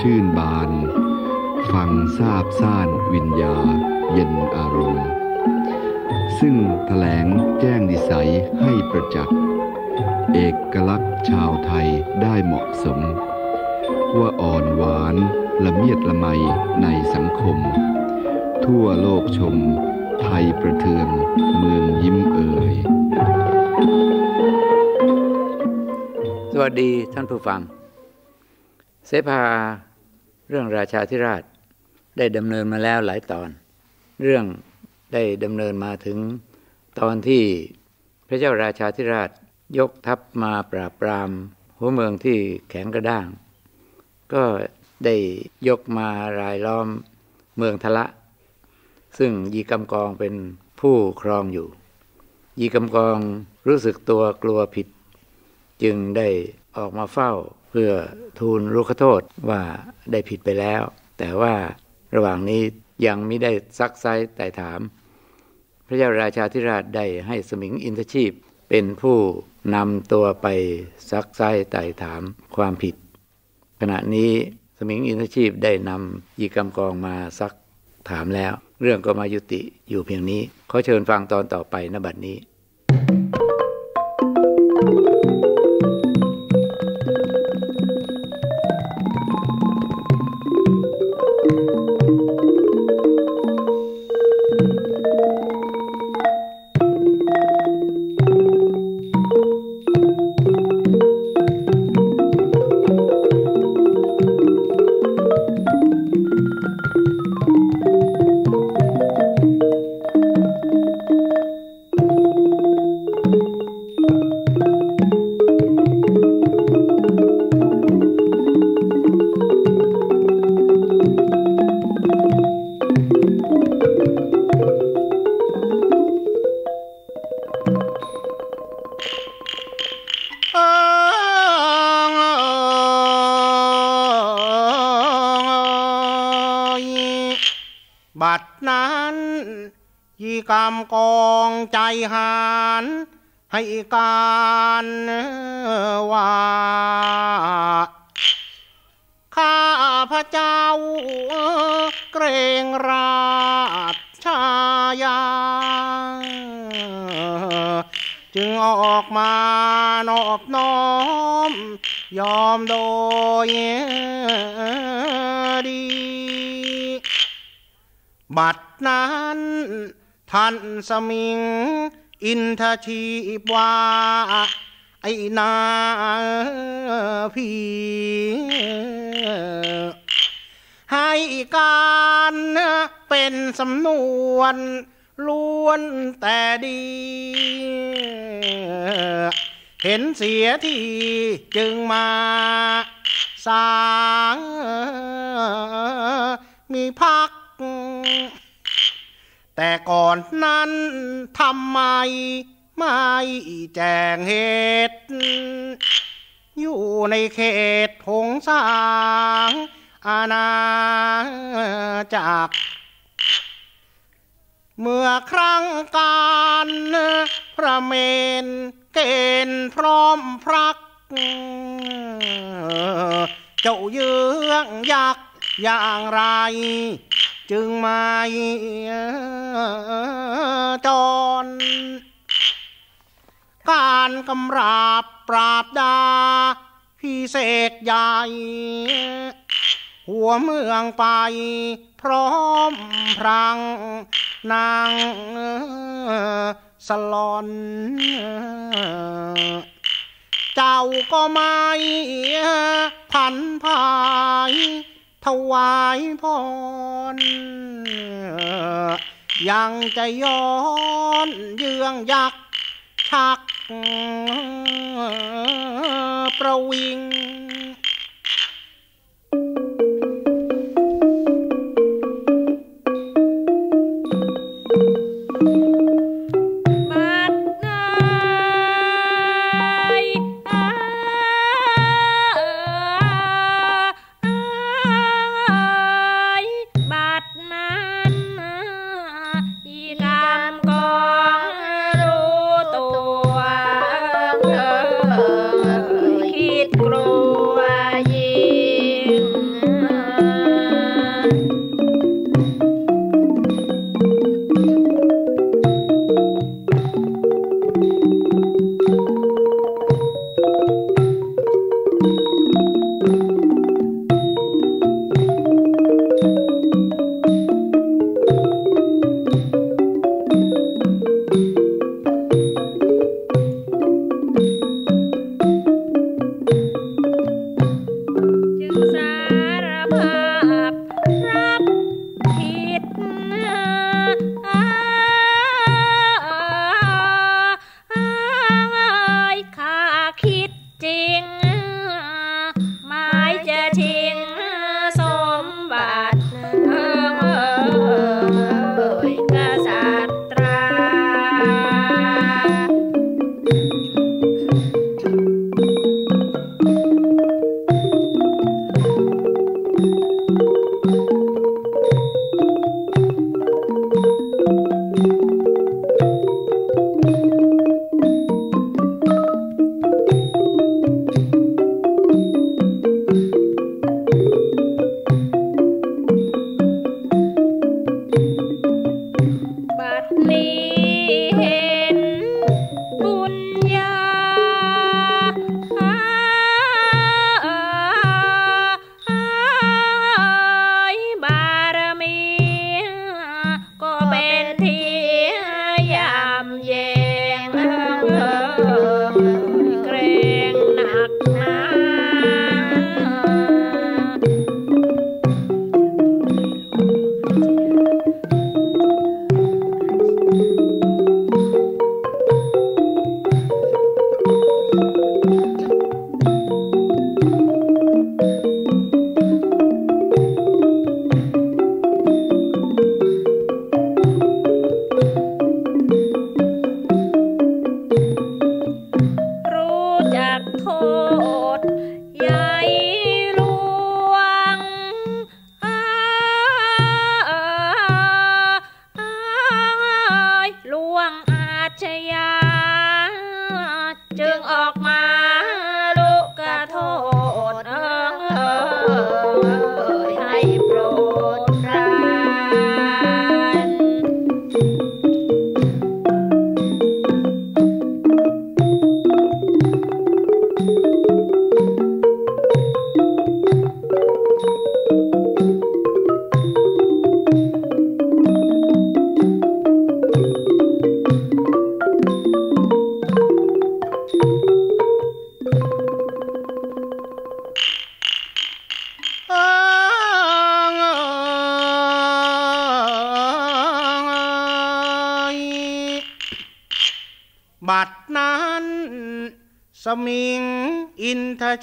ชื่นบาน ฟังทราบซ่านวิญญา เย็นอารมณ์ ซึ่งแถลงแจ้งนิสัยให้ประจักษ์ เอกลักษณ์ชาวไทยได้เหมาะสม ว่าอ่อนหวานละเมียดละไมในสังคม ทั่วโลกชม ไทยประเทืองเมืองยิ้มเอ่ยสวัสดีท่านผู้ฟัง ภาเรื่องราชาธิราชได้ดำเนินมาแล้วหลายตอน เรื่องได้ดำเนินมาถึงตอนที่พระเจ้าราชาธิราชยกทัพมาปราบปรามหัวเมืองที่แข็งกระด้าง ก็ได้ยกมารายล้อมเมืองทะละ ซึ่งยีกำกองเป็นผู้ครองอยู่ ยีกำกองรู้สึกตัวกลัวผิด จึงได้ออกมาเฝ้า เพื่อทูลรุขโทษว่าได้ผิดไปแล้ว แต่ว่าระหว่างนี้ยังไม่ได้ซักไซไต่ถาม พระเจ้าราชาธิราชได้ให้สมิงอินทชีพ เป็นผู้นำตัวไปซักไซไต่ถามความผิด ขณะนี้สมิงอินทชีพได้นำยีกำกองมาซักถามแล้ว เรื่องก็มายุติอยู่เพียงนี้ขอเชิญฟังตอนต่อไปนบัดนี้ บัดนั้นยีกรรมกองใจหารให้การว่าข้าพระเจ้าเกรงราชายา จึงออกมานอบน้อม ยอมโดยดี บัดนั้นท่านสมิง อินทชีพวาไอนาพีให้การเป็นสำนวนล้วนแต่ดี เห็นเสียทีจึงมาสางมีพัก แต่ก่อนนั้นทำไมไม่แจ้งเหตุ อยู่ในเขตหงสางอาณาจักรเมื่อครั้งการพระเมนเกณฑ์พร้อมพรัก เจ้าเยื้องยักษ์ อย่างไร จึงมาจรการกำราบปราบดาพิเศษใหญ่ หัวเมืองไปพร้อมพรังนางสลอน เจ้าก็ไม่พันภาย ถวายพรยังจะย้อนเยืองยักษ์ชักประวิง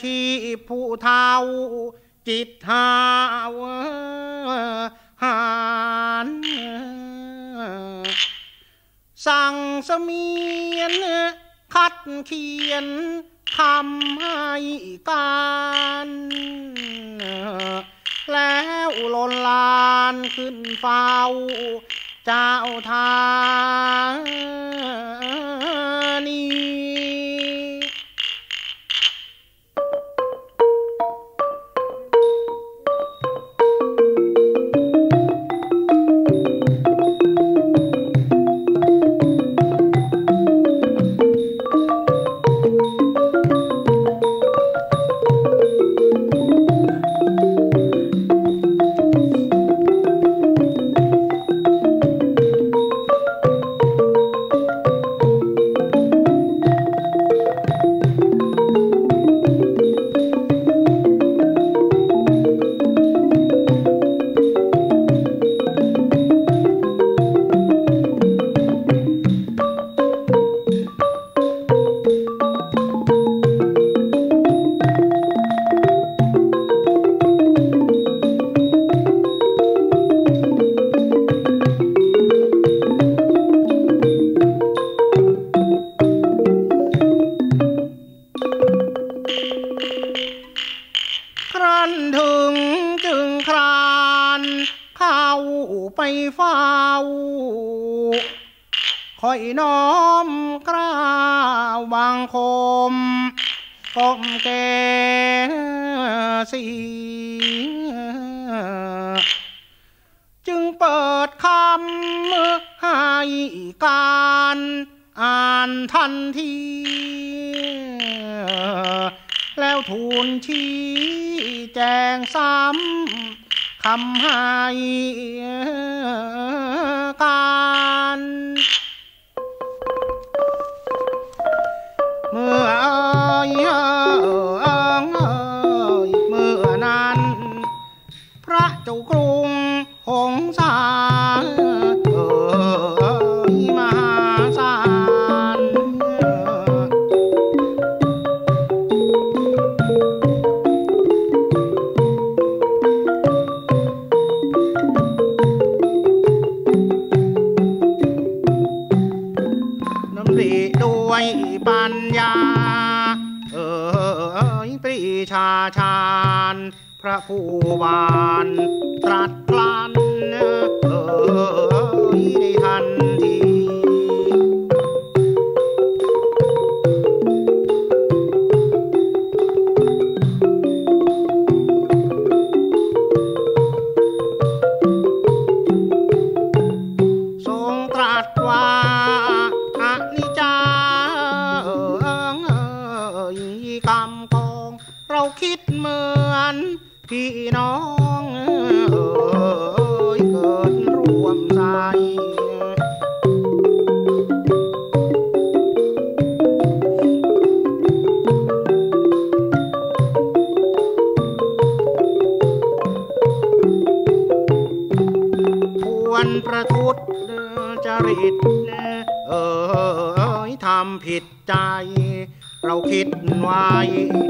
ชีผู้เทาจิตหาวหานสั่งเสมียน คัดเขียนคำให้การแล้วลนลานขึ้นเฝ้า เจ้าทานี นถึงจึงครานเข้าไปเฝ้าคอยน้อมกล้าวบางคมก้มแก่สีจึงเปิดคำให้การอ่านทันที แล้วทูลชี้ แจงซ้ำคำให้การเมื่อเอ่ยเอ่ยเอ่ยเมื่อนั้น พระเจ้ากรุง ผู้บาน คิด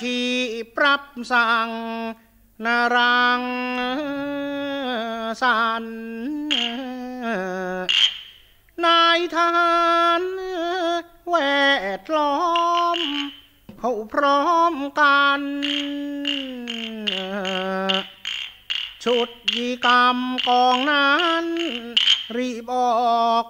ชีปรับสั่งนารังสันนายทหานแวดล้อมเขาพร้อมกัน ชุดยีกรรมกองนั้น รีบออก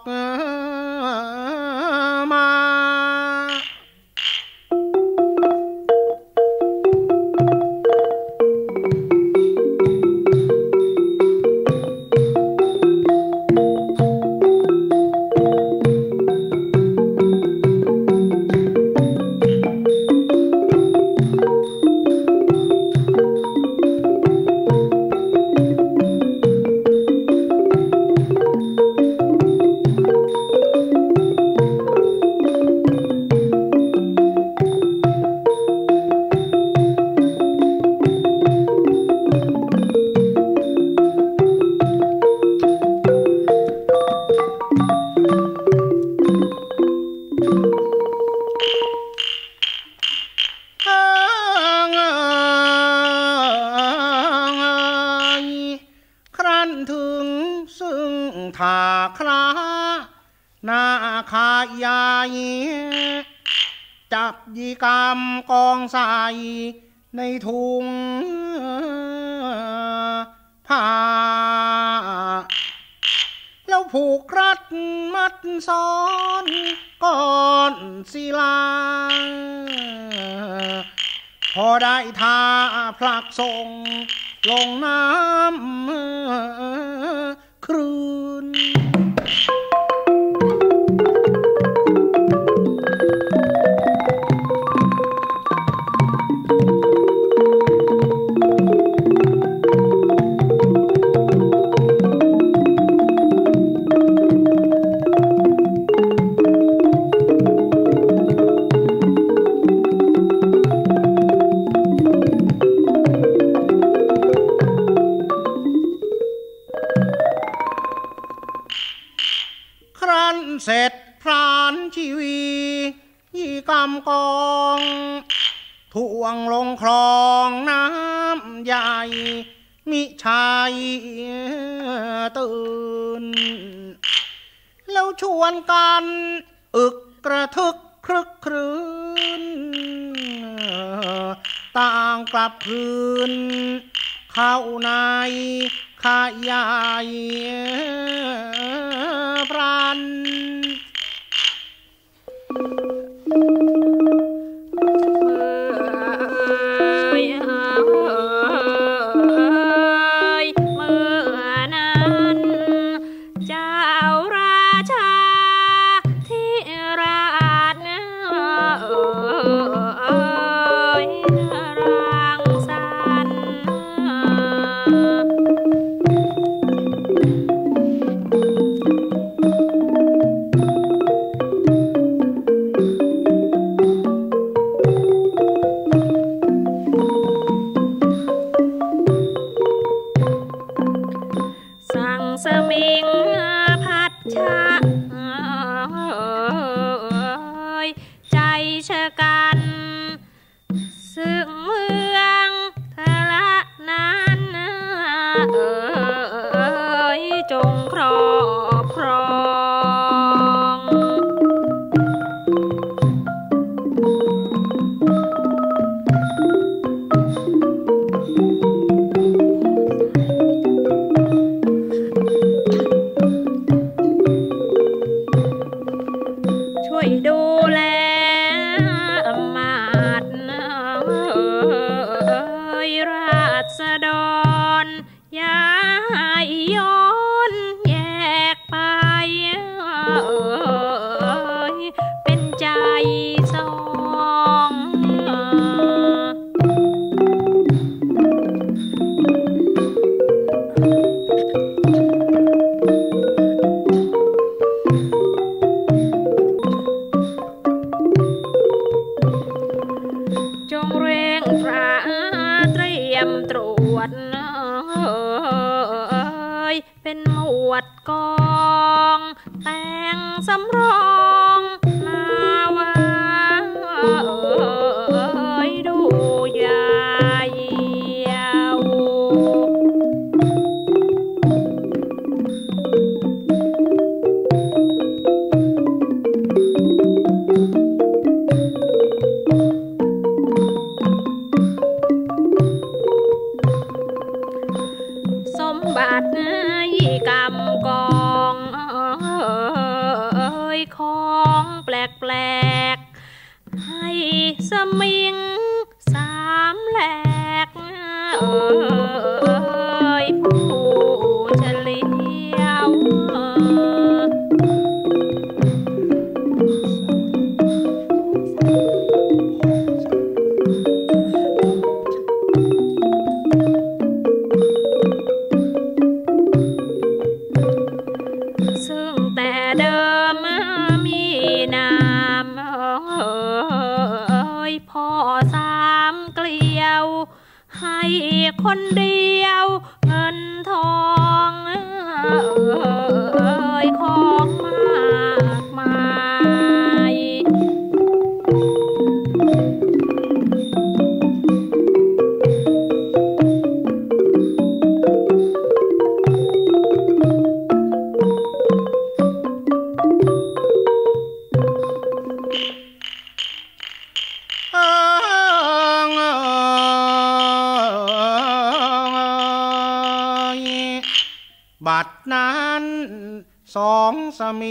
ในถุงผ้า แล้วผูกรัดมัดซ้อนก้อนศิลา พอได้ทาผลักส่งลงน้ำครื กลับคืน เข้าในขายายพรัน รงครองียมตรวจเป็นหมวดกอง แต่งสำรอง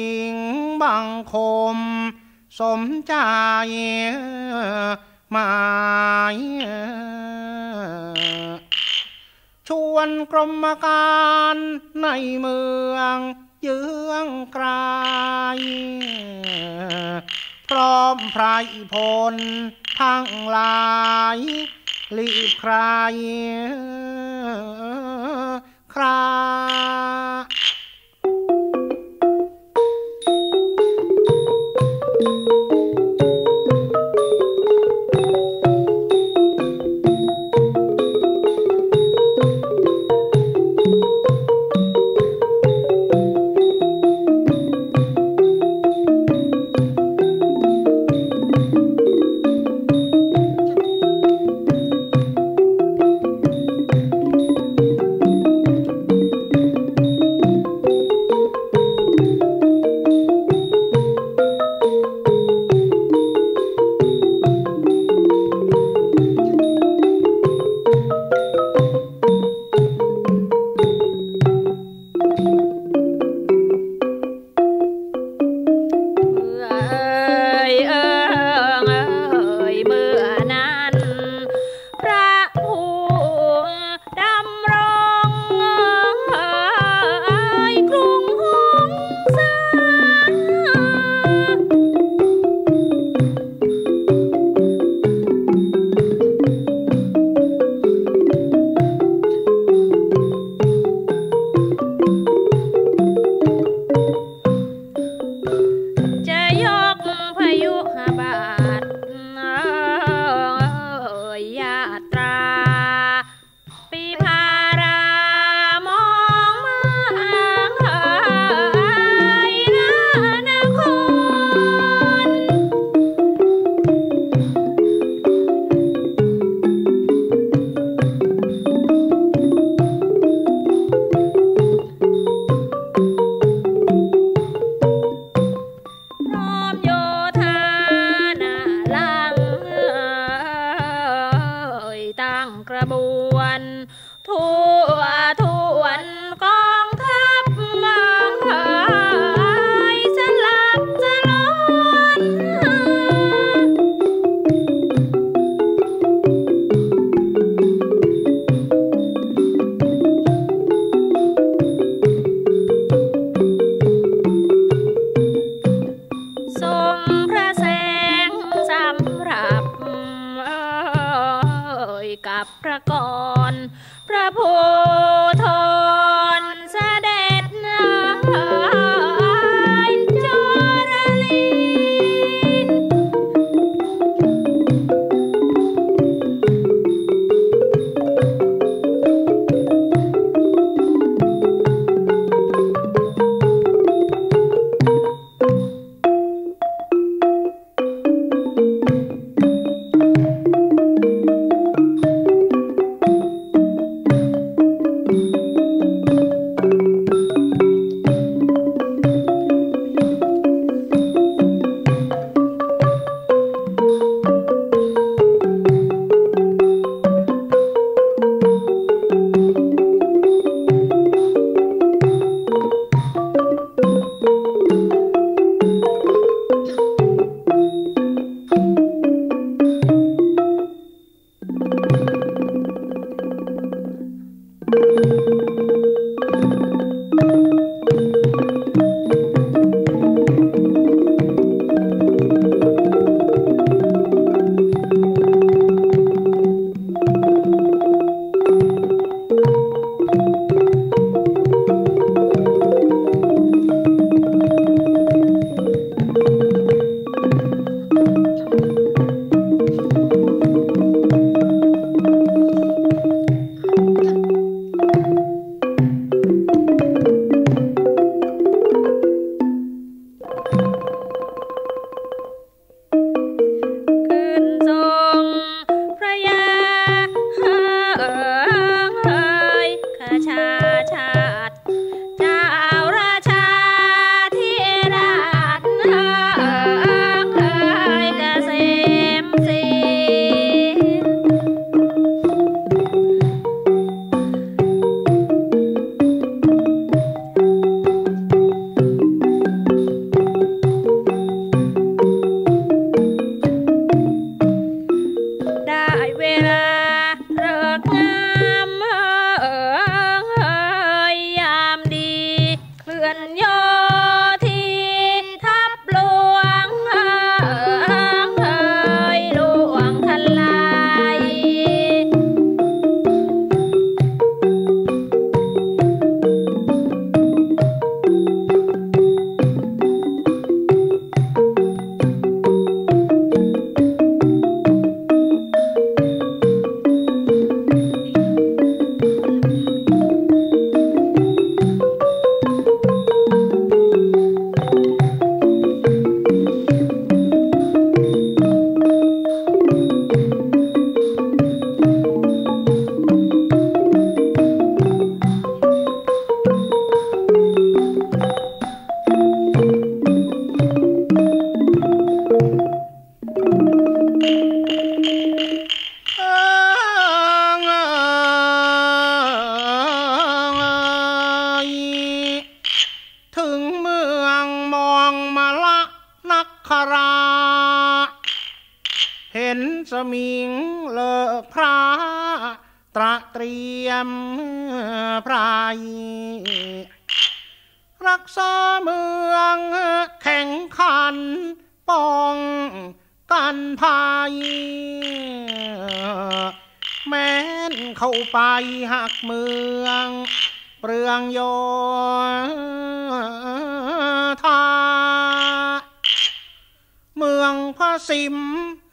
ญิงบังคม สมใจหมายชวนกรมการในเมืองเยื้องไกลพร้อมไพรพลทั้งหลายลีบใครครา บพระกร พระพธ ป้องกันภัย แม้นเข้าไปหักเมือง เปลืองโยธาเมืองพระสิม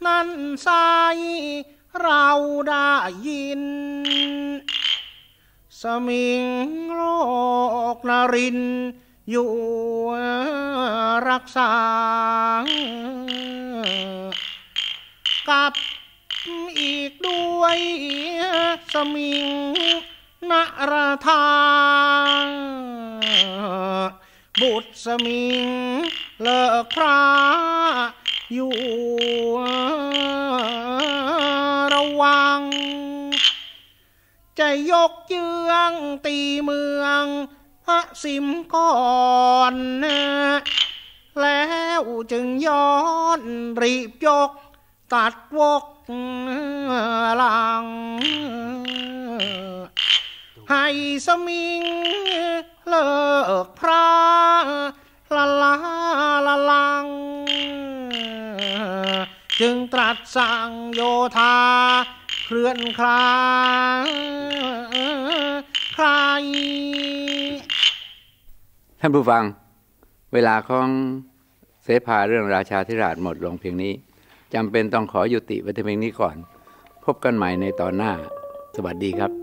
นั้นไซเราได้ยิน สมิงโลกนรินทร์ อยู่รักษา กับอีกด้วยสมิงนรธาบุตรสมิงเลิกพระอยู่ระวัง จะยกเยืองตีเมือง พระสิมก่อนแล้วจึงย้อนรีบยก ตัดวกหลัง ให้สมิงเลิกพระละลาละลัง จึงตรัสสั่งโยธาเคลื่อนคลายใคร ท่านผู้ฟังเวลาของเสภาเรื่องราชาธิราชหมดลงเพียงนี้จำเป็นต้องขอยุติไว้เพียงนี้ก่อน พบกันใหม่ในตอนหน้า สวัสดีครับ